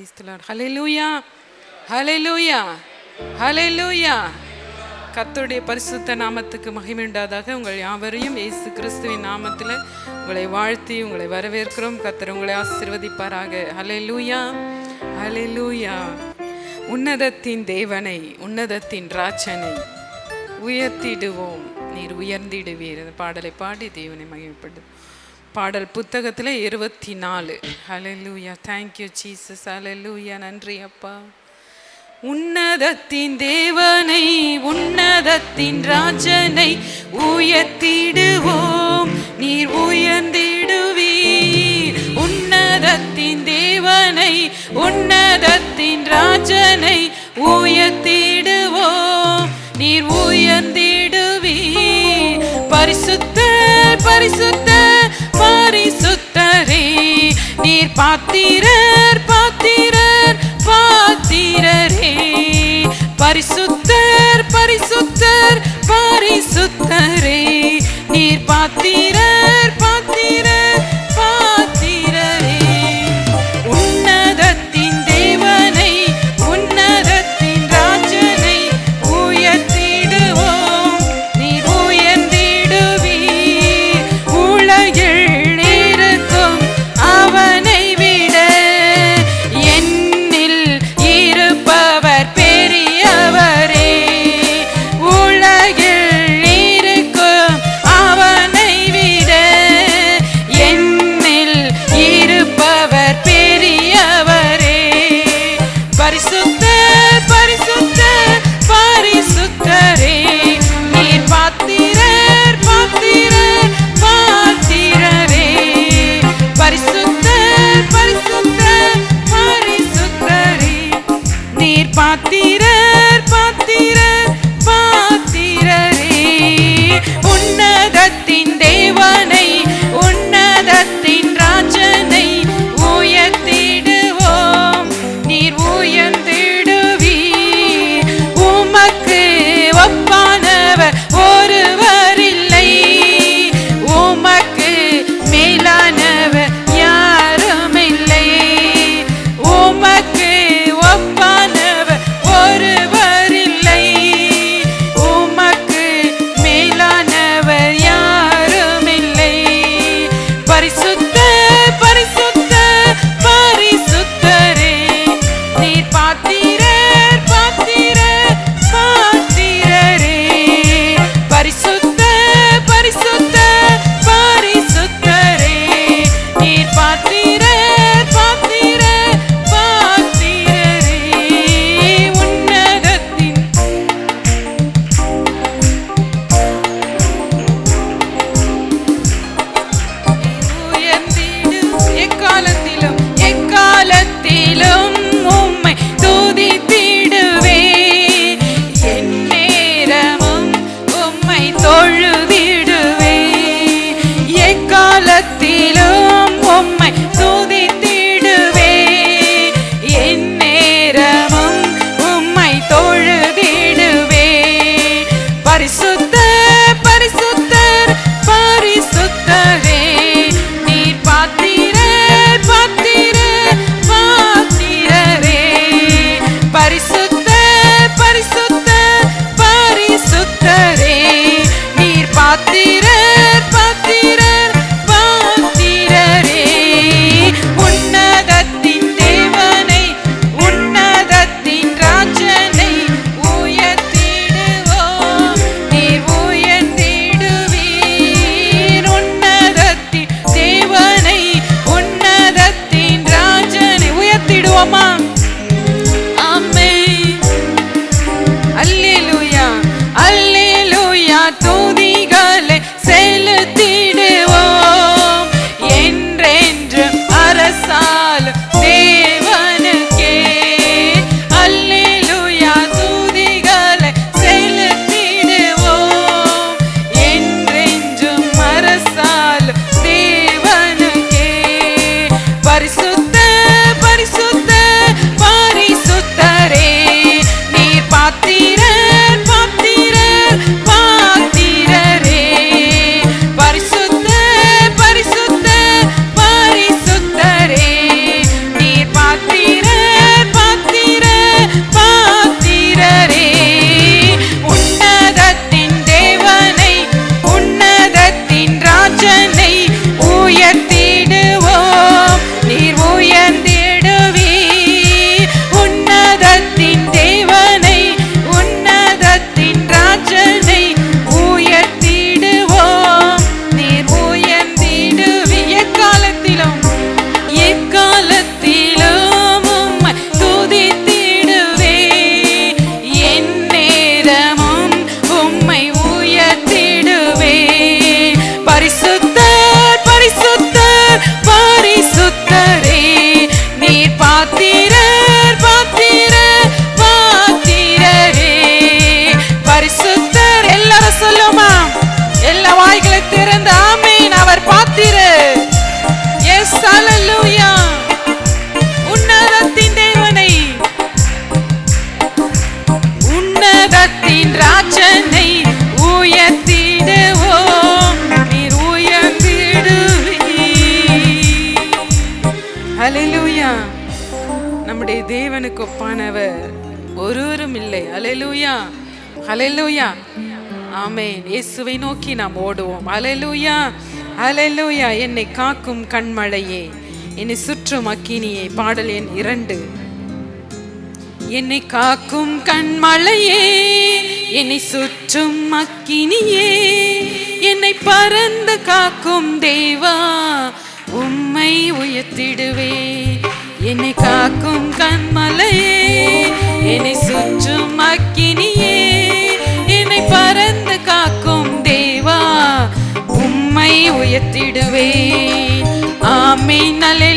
Praise Lord hallelujah hallelujah hallelujah கர்த்தருடைய பரிசுத்த நாமத்துக்கு மகிமைண்டாதாக உங்கள் யாவரையும் இயேசு கிறிஸ்துவின் நாமத்தில் உங்களை வாழ்த்தி உங்களை வரவேற்கிறோம். கத்தர் உங்களை ஆசிர்வதிப்பாராக. ஹலெலூயா ஹலெலூயா உன்னதத்தின் தேவனை உன்னதத்தின் ராஜனை உயர்த்திடுவோம். நீர் உயர்ந்திடுவீர். பாடலை பாடி தேவனை மகிமைப்படு பாடல் புத்தகத்தில் இருபத்தி நாலு அலலூயா தேங்க்யூ ஜீசஸ் அலலூயா நன்றி அப்பா. உன்னதத்தின் தேவனை உன்னதத்தின் ராஜனை உயர்த்திடுவோம். நீர் உயர்ந்திடுவீர். உன்னதத்தின் தேவனை உன்னதத்தின் ராஜனை உயர்த்திடுவோம். நீர் உயர்ந்திடுவீர். பரிசுத்தர் பரிசுத்த பாத்திரர் பாத்திரர் பாத்திரரே. பரிசுத்தர் பரிசுத்தர் பரிசுத்தரே. நீர் ஹalleluya ஆமென் இயேசுவை நோக்கி நாம் ஓடுவோம். ஹalleluya ஹalleluya என்னை காக்கும் கண்மழையே என்னை சுற்றும் அக்கினியே பாடல் எண் இரண்டு. என்னை காக்கும் கண்மழையே என்னை சுற்றும் அக்கினியே என்னை பறந்து காக்கும் தேவா உம்மை உயர்த்திடுவே. என்னை காக்கும் கண்மலையே என்னை சுற்றும் அக்கினியே பறந்து காக்கும் தேவா உம்மை உயர்த்திடுவேன். ஆமை நலே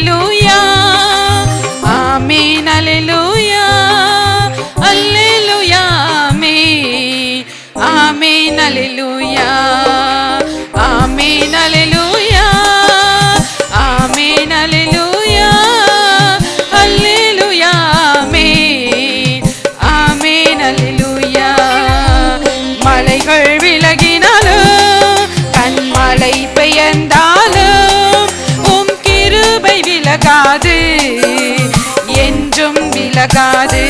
கண்மழை உம் கிருபை விலகாது என்றும் விலகாது.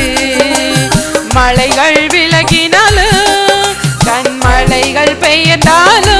மலைகள் விலகினாலும் கண்மலைகள் பெயர்ந்தாலும்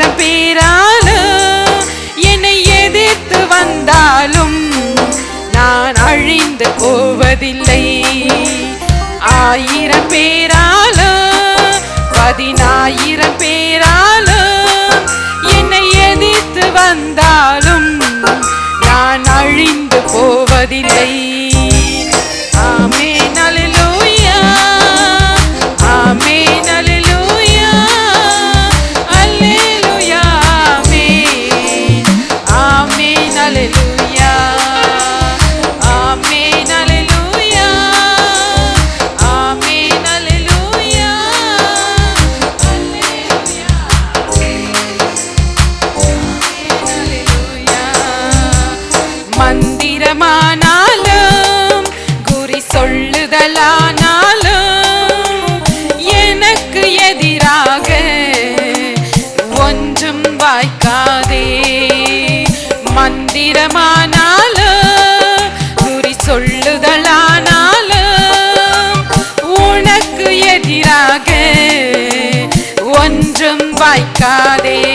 ஆயிரம் பேராலும் என்னை எதிர்த்து வந்தாலும் நான் அழிந்து போவதில்லை. ஆயிரம் பேராலும் பதினாயிரம் பேராலும் என்னை எதிர்த்து வந்தாலும் நான் அழிந்து போவதில்லை. குறி எனக்கு எதிராக ஒன்றும் வாய்க்காதே. மந்திரமானாலும் குறி சொல்லுதலானாலும் உனக்கு எதிராக ஒன்றும் வாய்க்காதே.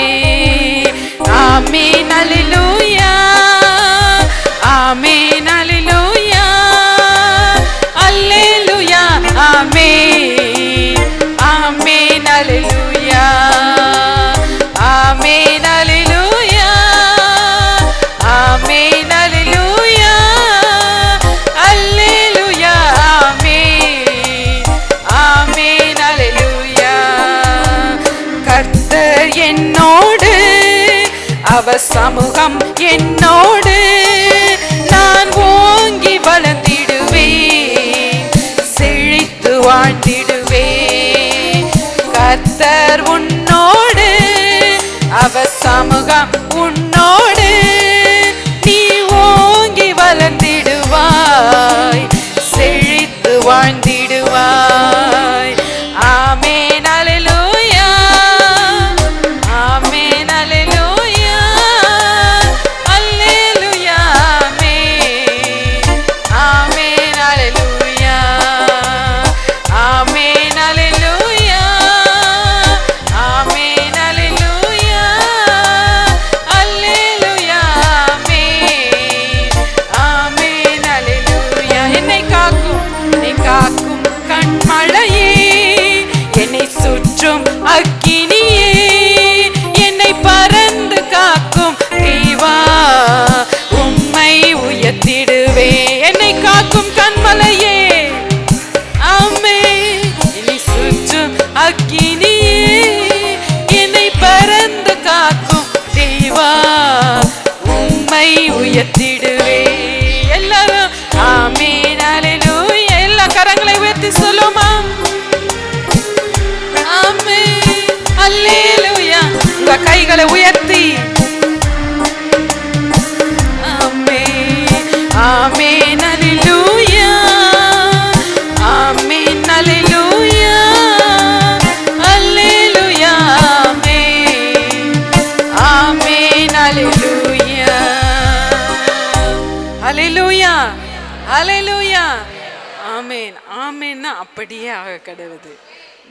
சமூகம் என்னோடு நான் ஓங்கி வளர்ந்திடுவேன். செழித்து வாழ்ந்திடுவேன். கத்தர் உன்னோடு அவ சமூகம் ஆமேன் ஆமேன்னா அப்படியே ஆக கடவுது.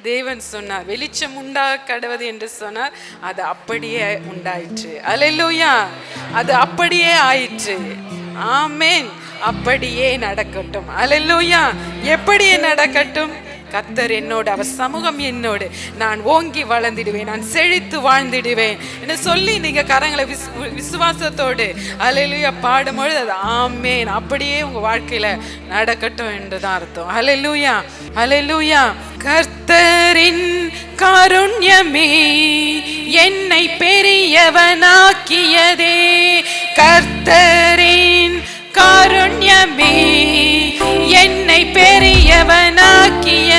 தேவன் சொன்னார் வெளிச்சம் உண்டாக கடவுது என்று சொன்னார் அது அப்படியே உண்டாயிற்று. அலையிலூயா அது அப்படியே ஆயிற்று. ஆமேன் அப்படியே நடக்கட்டும். அலையிலூயா எப்படியே நடக்கட்டும்? கத்தர் என்னோடு அவர் சமூகம் என்னோடு. நான் ஓங்கி வளர்ந்திடுவேன் நான் செழித்து வாழ்ந்திடுவேன் என்று சொல்லி நீங்கள் கரங்களை விஸ் விசுவாசத்தோடு அலையிலுயா பாடும்பொழுது அது ஆமேன். அப்படியே உங்கள் வாழ்க்கையில் நடக்கட்டும் என்று தான் அர்த்தம். அலையிலுயா அலையிலுயா கர்த்தரின் காருண்யமே என்னை பெரியவனாக்கியதே. கர்த்தரின் காருண்யமே என்னை பெரியவனாக்கிய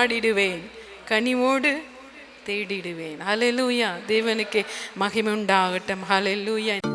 பாடிடுவேன். கனிவோடு தேடிடுவேன். ஹalleluya தேவனுக்கு மகிமுண்டாகட்டும் உண்டாகட்டும்.